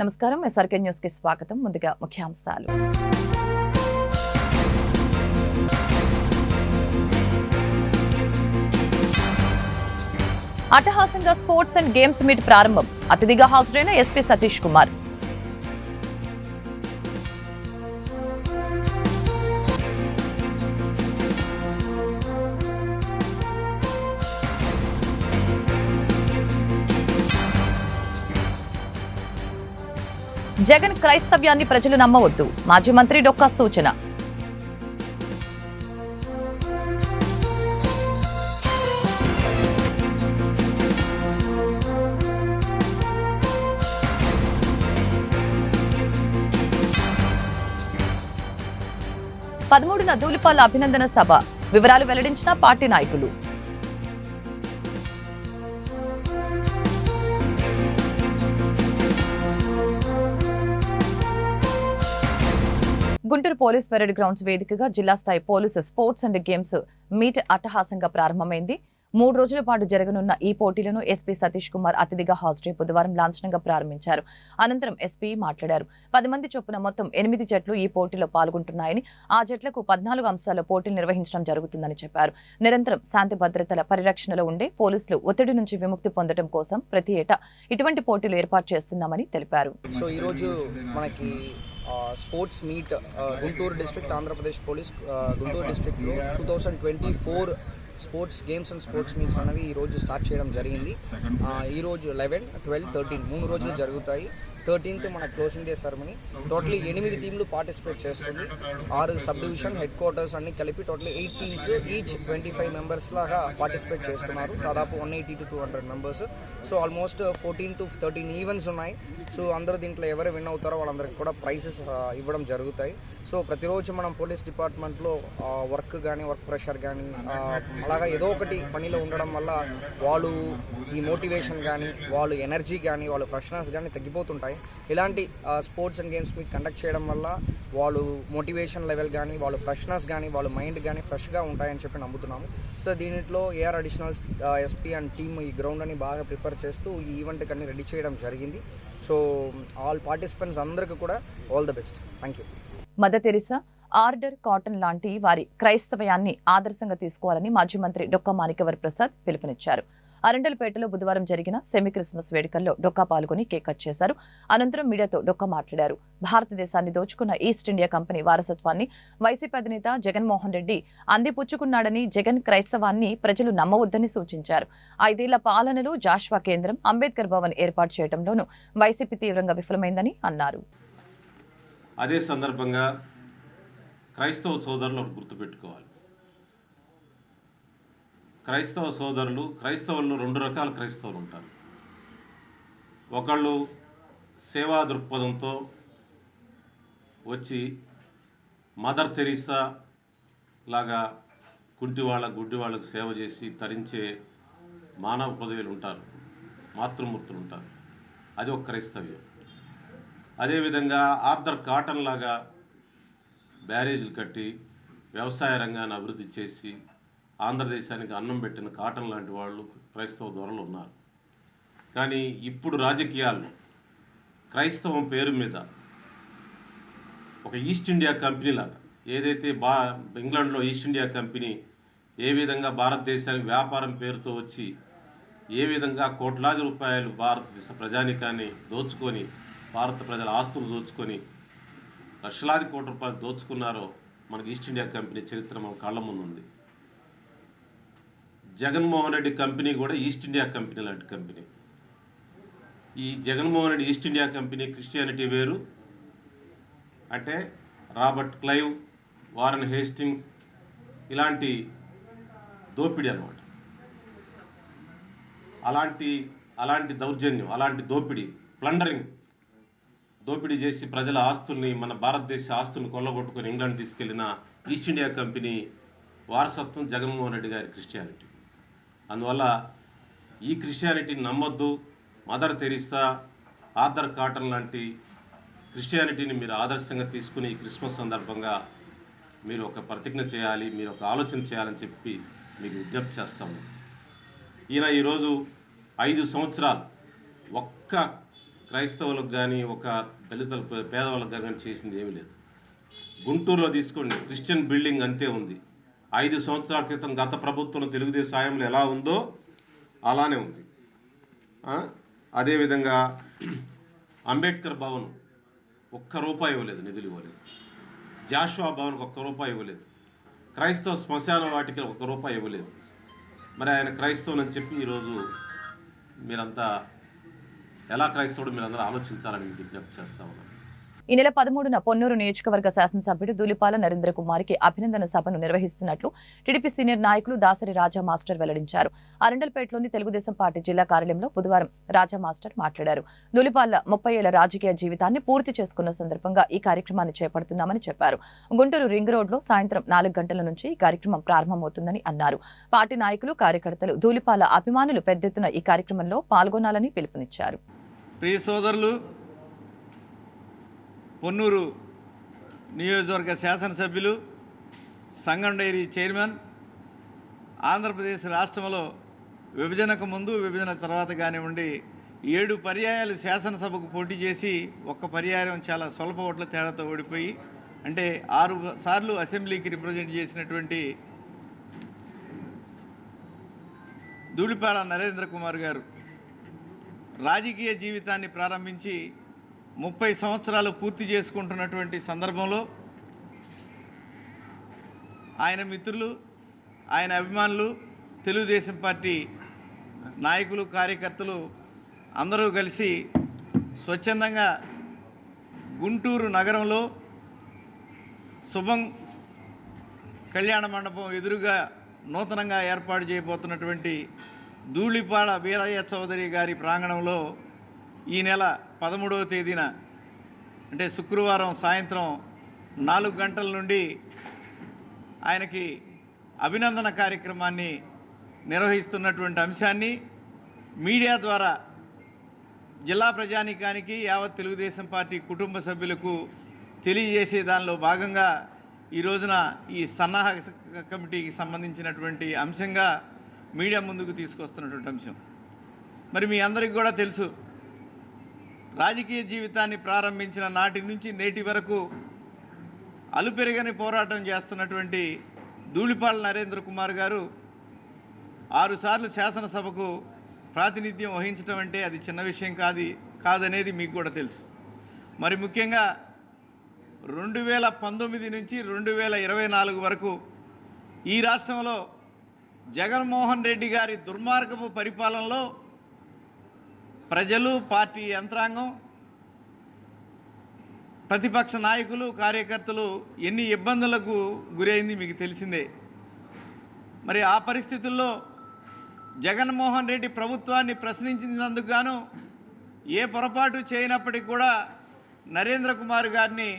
నమస్కారం. ఎస్ఆర్కే న్యూస్కి స్వాగతం. ముందుగా ముఖ్యాంశాలు. అట్టహాసంగా స్పోర్ట్స్ అండ్ గేమ్స్ మీట్ ప్రారంభం. అతిథిగా హాజరైన ఎస్పీ సతీష్ కుమార్. జగన్ క్రైస్తవ్యాన్ని ప్రజలు నమ్మవద్దు. మాజీ మంత్రి డొక్కా సూచన. పదమూడున ధూళిపాల అభినందన సభ. వివరాలు వెల్లడించిన పార్టీ నాయకులు. గుంటూరు పోలీస్ పెరేడ్ గ్రౌండ్స్ వేదికగా జిల్లా స్థాయి police sports and games meet అట్టహాసంగా ప్రారంభమైంది. మూడు రోజుల పాటు జరగనున్న ఈ పోటీలను ఎస్పీ సతీష్ కుమార్ అతిథిగా హాజరై బుధవారం లాంఛనంగా ప్రారంభించారు. అనంతరం ఎస్పీ మాట్లాడారు. పది మంది చొప్పున మొత్తం ఎనిమిది జట్లు ఈ పోటీలో పాల్గొంటున్నాయని ఆ జట్లకు పద్నాలుగు అంశాల పోటీలు నిర్వహించడం జరుగుతుందని చెప్పారు. నిరంతరం శాంతి భద్రతల పరిరక్షణలో ఉండే పోలీసులు ఒత్తిడి నుంచి విముక్తి పొందడం కోసం ప్రతి ఏటా ఇటువంటి పోటీలు ఏర్పాటు చేస్తున్నామని తెలిపారు. సో ఈరోజు మనకి sports meet Guntur district Andhra Pradesh police Guntur డిస్ట్రిక్ట్లో two thousand twenty four sports games and sports meets అనేవి ఈ రోజు స్టార్ట్ చేయడం జరిగింది. ఈ రోజు లెవెన్ ట్వెల్వ్ థర్టీన్ మూడు రోజులు జరుగుతాయి. థర్టీన్త్ మన క్లోజింగ్ డే సెరమనీ టోటలీ ఎనిమిది టీంలు పార్టిసిపేట్ చేస్తుంది. ఆరు సబ్ డివిజన్ హెడ్ క్వార్టర్స్ అన్ని కలిపి totally eight teams each twenty five members లాగా పార్టిసిపేట్ చేస్తున్నారు. దాదాపు one eighty to two hundred members so almost fourteen to thirteen events ఉన్నాయి. సో అందరూ దీంట్లో ఎవరు విన్ అవుతారో వాళ్ళందరికీ కూడా ప్రైజెస్ ఇవ్వడం జరుగుతాయి. సో ప్రతిరోజు మనం పోలీస్ డిపార్ట్మెంట్లో వర్క్ కానీ వర్క్ ప్రెషర్ కానీ అలాగా ఏదో ఒకటి పనిలో ఉండడం వల్ల వాళ్ళు ఈ మోటివేషన్ కానీ వాళ్ళు ఎనర్జీ కానీ వాళ్ళు ఫ్రెష్నెస్ కానీ తగ్గిపోతుంటాయి. ఇలాంటి స్పోర్ట్స్ అండ్ గేమ్స్ మీకు కండక్ట్ చేయడం వల్ల వాళ్ళు మోటివేషన్ లెవెల్ కానీ వాళ్ళు ఫ్రెష్నెస్ కానీ వాళ్ళ మైండ్ కానీ ఫ్రెష్గా ఉంటాయని చెప్పి నమ్ముతున్నాము. సో దీంట్లో AR additional SP and team ఈ గ్రౌండ్ అని బాగా ప్రిపేర్ చేస్తూ ఈ ఈవెంట్కి అన్ని రెడీ చేయడం జరిగింది. సో ఆల్ పార్టిసిపెంట్స్ అందరికీ కూడా all the best. Thank you Mother Teresa Teresa Arthur Cotton లాంటి వారి క్రైస్తవయాన్ని ఆదర్శంగా తీసుకోవాలని మాజీ మంత్రి డొక్కా మాణికవర్ ప్రసాద్ పిలుపునిచ్చారు. అరండలపేటలో బుధవారం జరిగిన సెమీ క్రిస్మస్ వేడుకల్లో డొక్కా పాల్గొని కేక్ కట్ చేశారు. అనంతరం మీడియాతో డొక్కా మాట్లాడారు. భారతదేశాన్ని దోచుకున్న ఈస్ట్ ఇండియా కంపెనీ వారసత్వాన్ని వైసీపీ అధినేత జగన్మోహన్ రెడ్డి అందిపుచ్చుకున్నాడని జగన్ క్రైస్తవాన్ని ప్రజలు నమ్మవద్దని సూచించారు. ఐదేళ్ళ పాలనలో జాష్వా కేంద్రం అంబేద్కర్ భవన్ ఏర్పాటు చేయడంలోనూ వైసీపీ తీవ్రంగా విఫలమైందని అన్నారు. అదే సందర్భంగా క్రైస్తవ సోదరులు ఒకటి గుర్తుపెట్టుకోవాలి. క్రైస్తవ సోదరులు క్రైస్తవులు రెండు రకాల క్రైస్తవులు ఉంటారు. ఒకళ్ళు సేవా దృక్పథంతో వచ్చి మదర్ తెరీసా లాగా కుంటి వాళ్ళ గుడ్డి వాళ్ళకు సేవ చేసి తరించే మానవ పదవులు ఉంటారు మాతృమూర్తులు ఉంటారు. అది ఒక క్రైస్తవ్యం. అదేవిధంగా ఆర్థర్ కాటన్ లాగా బ్యారేజీలు కట్టి వ్యవసాయ రంగాన్ని అభివృద్ధి చేసి ఆంధ్రదేశానికి అన్నం పెట్టిన కాటన్ లాంటి వాళ్ళు క్రైస్తవ ధోరణులు ఉన్నారు. కానీ ఇప్పుడు రాజకీయాల్లో క్రైస్తవం పేరు మీద ఒక ఈస్ట్ ఇండియా కంపెనీ లాగా ఏదైతే బా ఇంగ్లాండ్లో ఈస్ట్ ఇండియా కంపెనీ ఏ విధంగా భారతదేశానికి వ్యాపారం పేరుతో వచ్చి ఏ విధంగా కోట్లాది రూపాయలు భారతదేశ ప్రజానికాన్ని దోచుకొని భారత ప్రజల ఆస్తులు దోచుకొని లక్షలాది కోట్ల రూపాయలు దోచుకున్నారో మనకి ఈస్ట్ ఇండియా కంపెనీ చరిత్ర మన కళ్ళ ముందుంది జగన్మోహన్ రెడ్డి కంపెనీ కూడా ఈస్ట్ ఇండియా కంపెనీ లాంటి కంపెనీ. ఈ Jaganmohan Reddy East India company Christianity వేరు. అంటే రాబర్ట్ క్లైవ్ వారన్ హేస్టింగ్స్ ఇలాంటి దోపిడీ అన్నమాట. అలాంటి అలాంటి దౌర్జన్యం అలాంటి దోపిడీ ప్లండరింగ్ దోపిడీ చేసి ప్రజల ఆస్తుల్ని మన భారతదేశ ఆస్తుల్ని కొల్లగొట్టుకొని ఇంగ్లాండ్ తీసుకెళ్ళిన ఈస్ట్ ఇండియా కంపెనీ వారసత్వం జగన్మోహన్ రెడ్డి గారి క్రిస్టియానిటీ. అందువల్ల ఈ క్రిస్టియానిటీని నమ్మొద్దు మదర్ తెరిస్తా ఆర్థర్ కాటన్ లాంటి క్రిస్టియానిటీని మీరు ఆదర్శంగా తీసుకుని క్రిస్మస్ సందర్భంగా మీరు ఒక ప్రతిజ్ఞ చేయాలి మీరు ఒక ఆలోచన చేయాలని చెప్పి మీకు విజ్ఞప్తి చేస్తాము. ఈయన ఈరోజు ఐదు సంవత్సరాలు ఒక్క క్రైస్తవులకు కానీ ఒక దళితుల పేదవాళ్ళకు కానీ చేసింది ఏమీ లేదు. గుంటూరులో తీసుకోండి. క్రిస్టియన్ బిల్డింగ్ అంతే ఉంది. ఐదు సంవత్సరాల క్రితం గత ప్రభుత్వం తెలుగుదేశం సాయంలో ఎలా ఉందో అలానే ఉంది. అదేవిధంగా అంబేద్కర్ భవన్ ఒక్క రూపాయి ఇవ్వలేదు నిధులు ఇవ్వలేదు. జాషువా భవన్కి ఒక్క రూపాయి ఇవ్వలేదు. క్రైస్తవ శ్మశాన వాటికి ఒక్క రూపాయి ఇవ్వలేదు. మరి ఆయన క్రైస్తవుని చెప్పి ఈరోజు మీరంతా ఎలా క్రైస్తవుడు మీరందరూ ఆలోచించాలని విజ్ఞప్తి చేస్తా ఉన్నాను? ఈ నెల పదమూడున పొన్నూరు నియోజకవర్గ శాసనసభ్యుడు దూలిపాల నరేంద్ర కుమార్కి అభినందన సభను నిర్వహిస్తున్నట్లు టీడీపీ సీనియర్ నాయకులు దాసరి రాజా మాస్టర్ వెల్లడించారు. అరండల్పేటలోని తెలుగుదేశం పార్టీ జిల్లా కార్యాలయంలో బుధవారం రాజా మాస్టర్ మాట్లాడారు. దూలిపాల ముప్పై ఏళ్ళ రాజకీయ జీవితాన్ని పూర్తి చేసుకున్న సందర్భంగా ఈ కార్యక్రమాన్ని చేపడుతున్నామని చెప్పారు. గుంటూరు రింగ్ రోడ్లో సాయంత్రం నాలుగు గంటల నుంచి ఈ కార్యక్రమం ప్రారంభమవుతుందని అన్నారు. పార్టీ నాయకులు కార్యకర్తలు దూలిపాల అభిమానులు పెద్దెత్తున ఈ కార్యక్రమంలో పాల్గొనాలని పిలుపునిచ్చారు. ప్రియ సోదరులు పొన్నూరు నియోజకవర్గ శాసనసభ్యులు సంగం డైరీ చైర్మన్ ఆంధ్రప్రదేశ్ రాష్ట్రంలో విభజనకు ముందు విభజన తర్వాత కానివ్వండి ఏడు పర్యాయాలు శాసనసభకు పోటీ చేసి ఒక్క పర్యాయం చాలా స్వల్ప ఓట్ల తేడాతో ఓడిపోయి అంటే ఆరు సార్లు అసెంబ్లీకి రిప్రజెంట్ చేసినటువంటి ధూళిపాళ నరేంద్ర కుమార్ గారు రాజకీయ జీవితాన్ని ప్రారంభించి ముప్పై సంవత్సరాలు పూర్తి చేసుకుంటున్నటువంటి సందర్భంలో ఆయన మిత్రులు ఆయన అభిమానులు తెలుగుదేశం పార్టీ నాయకులు కార్యకర్తలు అందరూ కలిసి స్వచ్ఛందంగా గుంటూరు నగరంలో శుభం కళ్యాణ మండపం ఎదురుగా నూతనంగా ఏర్పాటు చేయబోతున్నటువంటి ధూళిపాడ వీరయ్య చౌదరి గారి ప్రాంగణంలో ఈ నెల పదమూడవ తేదీన అంటే శుక్రవారం సాయంత్రం నాలుగు గంటల నుండి ఆయనకి అభినందన కార్యక్రమాన్ని నిర్వహిస్తున్నటువంటి అంశాన్ని మీడియా ద్వారా జిల్లా ప్రజానీకానికి యావత్ తెలుగుదేశం పార్టీ కుటుంబ సభ్యులకు తెలియజేసే దానిలో భాగంగా ఈ రోజున ఈ సన్నాహక కమిటీకి సంబంధించినటువంటి అంశంగా మీడియా ముందుకు తీసుకొస్తున్నటువంటి అంశం. మరి మీ అందరికీ కూడా తెలుసు రాజకీయ జీవితాన్ని ప్రారంభించిన నాటి నుంచి నేటి వరకు అలుపెరగని పోరాటం చేస్తున్నటువంటి ధూళిపాల నరేంద్ర కుమార్ గారు ఆరుసార్లు శాసనసభకు ప్రాతినిధ్యం వహించడం అంటే అది చిన్న విషయం కాదు కాదనేది మీకు కూడా తెలుసు. మరి ముఖ్యంగా రెండు వేల పంతొమ్మిది నుంచి రెండు వేల ఇరవై నాలుగు వరకు ఈ రాష్ట్రంలో జగన్మోహన్ రెడ్డి గారి దుర్మార్గపు పరిపాలనలో ప్రజలు పార్టీ యంత్రాంగం ప్రతిపక్ష నాయకులు కార్యకర్తలు ఎన్ని ఇబ్బందులకు గురైంది మీకు తెలిసిందే. మరి ఆ పరిస్థితుల్లో జగన్మోహన్ రెడ్డి ప్రభుత్వాన్ని ప్రశ్నించినందుకు గాను ఏ పొరపాటు చేయనప్పటికీ కూడా నరేంద్ర కుమార్ గారిని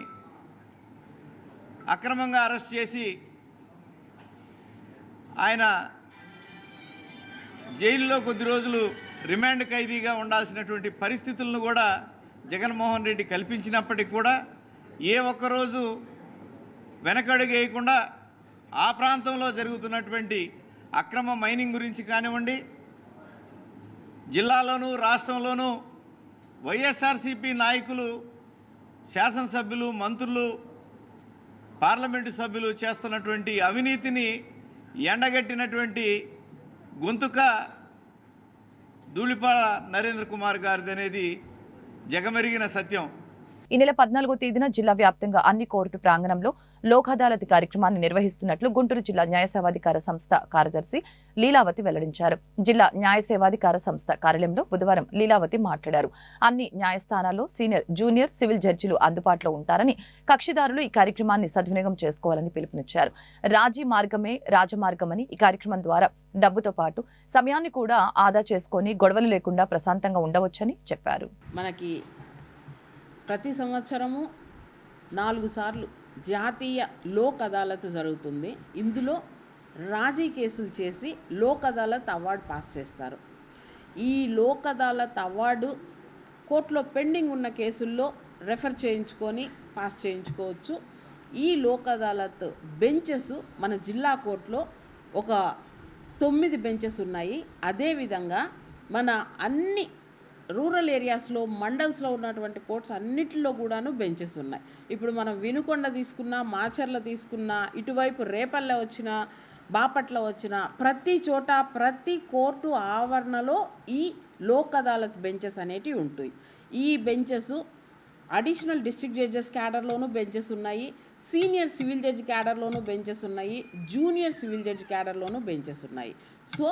అక్రమంగా అరెస్ట్ చేసి ఆయన జైల్లో కొద్ది రోజులు రిమాండ్ ఖైదీగా ఉండాల్సినటువంటి పరిస్థితులను కూడా జగన్మోహన్ రెడ్డి కల్పించినప్పటికీ కూడా ఏ ఒక్కరోజు వెనకడుగేయకుండా ఆ ప్రాంతంలో జరుగుతున్నటువంటి అక్రమ మైనింగ్ గురించి కానివ్వండి జిల్లాలోనూ రాష్ట్రంలోనూ వైఎస్ఆర్సీపీ నాయకులు శాసనసభ్యులు మంత్రులు పార్లమెంటు సభ్యులు చేస్తున్నటువంటి అవినీతిని ఎండగట్టినటువంటి గొంతుక ధూళిపాడ నరేంద్ర కుమార్ గారిది అనేది జగమెరిగిన సత్యం. ఈ నెల పద్నాలుగో తేదీన జిల్లా వ్యాప్తంగా అన్ని కోర్టు ప్రాంగణంలో లోక్ అదాలత్ కార్యక్రమాన్ని నిర్వహిస్తున్నట్లు గుంటూరు జిల్లా న్యాయ సేవాధికార సంస్థ కార్యదర్శి లీలావతి వెల్లడించారు. జిల్లా న్యాయ సేవాధికార సంస్థ కార్యాలయంలో బుధవారం లీలావతి మాట్లాడారు. అన్ని న్యాయస్థానాల్లో సీనియర్ జూనియర్ సివిల్ జడ్జిలు అందుబాటులో ఉంటారని కక్షిదారులు ఈ కార్యక్రమాన్ని సద్వినియోగం చేసుకోవాలని పిలుపునిచ్చారు. రాజీ మార్గమే రాజమార్గమని ఈ కార్యక్రమం ద్వారా డబ్బుతో పాటు సమయాన్ని కూడా ఆదా చేసుకొని గొడవలు లేకుండా ప్రశాంతంగా ఉండవచ్చని చెప్పారు. మనకి ప్రతి సంవత్సరము నాలుగు సార్లు జాతీయ లోక్ అదాలత్ జరుగుతుంది. ఇందులో రాజీ కేసులు చేసి లోక్ అదాలత్ అవార్డు పాస్ చేస్తారు. ఈ లోక్ అదాలత్ అవార్డు కోర్టులో పెండింగ్ ఉన్న కేసుల్లో రెఫర్ చేయించుకొని పాస్ చేయించుకోవచ్చు. ఈ లోక్ అదాలత్ బెంచెస్ మన జిల్లా కోర్టులో ఒక తొమ్మిది బెంచెస్ ఉన్నాయి. అదేవిధంగా మన అన్ని రూరల్ ఏరియాస్లో మండల్స్లో ఉన్నటువంటి కోర్ట్స్ అన్నిటిలో కూడాను బెంచెస్ ఉన్నాయి. ఇప్పుడు మనం వినుకొండ తీసుకున్నా మాచర్ల తీసుకున్నా ఇటువైపు రేపల్లె వచ్చినా బాపట్ల వచ్చిన ప్రతి చోట ప్రతి కోర్టు ఆవరణలో ఈ లోక్ అదాలత్ బెంచెస్ అనేటివి ఉంటాయి ఈ బెంచెస్ అడిషనల్ డిస్ట్రిక్ట్ జడ్జెస్ క్యాడర్లోనూ బెంచెస్ ఉన్నాయి సీనియర్ సివిల్ జడ్జి క్యాడర్లోనూ బెంచెస్ ఉన్నాయి జూనియర్ సివిల్ జడ్జి క్యాడర్లోనూ బెంచెస్ ఉన్నాయి. సో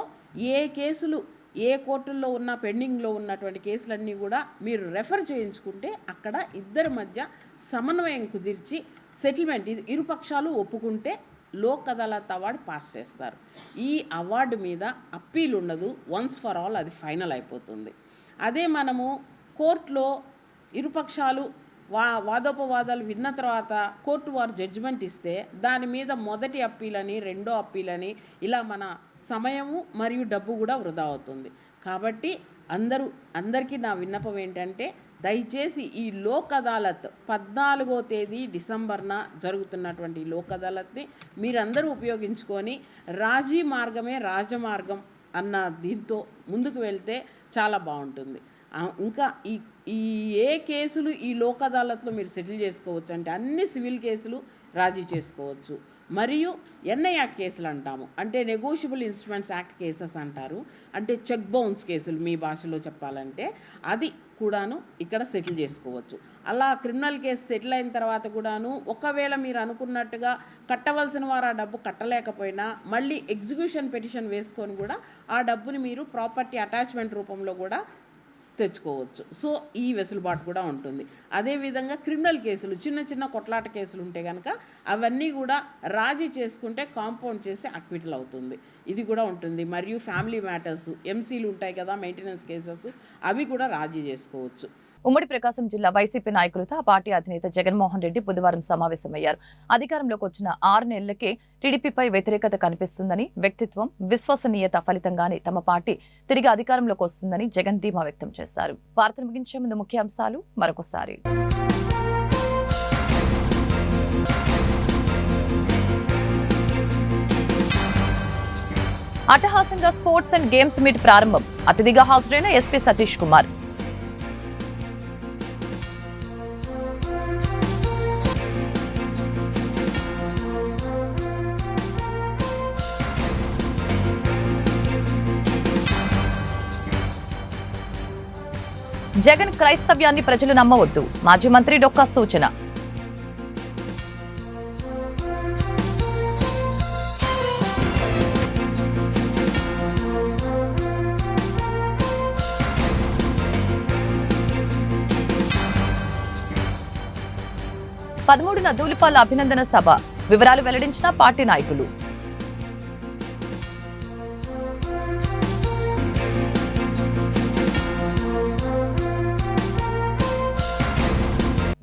ఏ కేసులు ఏ కోర్టుల్లో ఉన్న పెండింగ్లో ఉన్నటువంటి కేసులన్నీ కూడా మీరు రెఫర్ చేయించుకుంటే అక్కడ ఇద్దరి మధ్య సమన్వయం కుదిర్చి సెటిల్మెంట్ ఇది ఇరుపక్షాలు ఒప్పుకుంటే లోక్ అదాలత్ అవార్డు పాస్ చేస్తారు. ఈ అవార్డు మీద అప్పీల్ ఉండదు. వన్స్ ఫర్ ఆల్ అది ఫైనల్ అయిపోతుంది. అదే మనము కోర్టులో ఇరుపక్షాలు వా వాదోపవాదాలు విన్న తర్వాత కోర్టు వారు జడ్జిమెంట్ ఇస్తే దాని మీద మొదటి అప్పీల్ అని రెండో అప్పీల్ అని ఇలా మన సమయము మరియు డబ్బు కూడా వృధా అవుతుంది. కాబట్టి అందరూ అందరికీ నా విన్నపం ఏంటంటే దయచేసి ఈ లోక్ అదాలత్ పద్నాలుగో తేదీ డిసెంబర్న జరుగుతున్నటువంటి లోక్ అదాలత్ని మీరందరూ ఉపయోగించుకొని రాజీ మార్గమే రాజమార్గం అన్న దీంతో ముందుకు వెళ్తే చాలా బాగుంటుంది. ఇంకా ఈ ఈ ఏ కేసులు ఈ లోక్ అదాలత్లో మీరు సెటిల్ చేసుకోవచ్చు అంటే అన్ని సివిల్ కేసులు రాజీ చేసుకోవచ్చు. మరియు ఎన్ఐ యాక్ట్ కేసులు అంటాము. అంటే నెగోషియబుల్ ఇన్స్ట్రుమెంట్స్ యాక్ట్ కేసెస్ అంటారు. అంటే చెక్ బౌన్స్ కేసులు మీ భాషలో చెప్పాలంటే అది కూడాను ఇక్కడ సెటిల్ చేసుకోవచ్చు. అలా క్రిమినల్ కేసు సెటిల్ అయిన తర్వాత కూడాను ఒకవేళ మీరు అనుకున్నట్టుగా కట్టవలసిన వారు ఆ డబ్బు కట్టలేకపోయినా మళ్ళీ ఎగ్జిక్యూషన్ పిటిషన్ వేసుకొని కూడా ఆ డబ్బుని మీరు ప్రాపర్టీ అటాచ్మెంట్ రూపంలో కూడా తెచ్చుకోవచ్చు. సో ఈ వెసులుబాటు కూడా ఉంటుంది. అదేవిధంగా క్రిమినల్ కేసులు చిన్న చిన్న కొట్లాట కేసులు ఉంటే కనుక అవన్నీ కూడా రాజీ చేసుకుంటే కాంపౌండ్ చేసి అక్విటల్ అవుతుంది. ఇది కూడా ఉంటుంది. మరియు ఫ్యామిలీ మ్యాటర్స్ ఎంసీలు ఉంటాయి కదా మెయింటెనెన్స్ కేసెస్ అవి కూడా రాజీ చేసుకోవచ్చు. ఉమ్మడి ప్రకాశం జిల్లా వైసీపీ నాయకులతో ఆ పార్టీ అధినేత జగన్మోహన్ రెడ్డి బుధవారం సమావేశమయ్యారు. అధికారంలోకి వచ్చిన ఆరు నెలలకే టీడీపీపై వ్యతిరేకత కనిపిస్తుందని వ్యక్తిత్వం విశ్వసనీయత ఫలితంగానే తమ పార్టీ తిరిగి అధికారంలోకి వస్తుందని జగన్ ధీమా వ్యక్తం చేశారు. వార్తను ముగించే ముందు ముఖ్యాంశాలు మరొకసారి. అట్టహాసంగా స్పోర్ట్స్ అండ్ గేమ్స్ మీట్ ప్రారంభం. అతిథిగా హాజరైన ఎస్పీ సతీష్ కుమార్. జగన్ క్రైస్తవ్యాన్ని ప్రజలు నమ్మవద్దు. మాజీ మంత్రి డొక్కా సూచన. పదమూడున ధూళిపాల అభినందన సభ. వివరాలు వెల్లడించిన పార్టీ నాయకులు.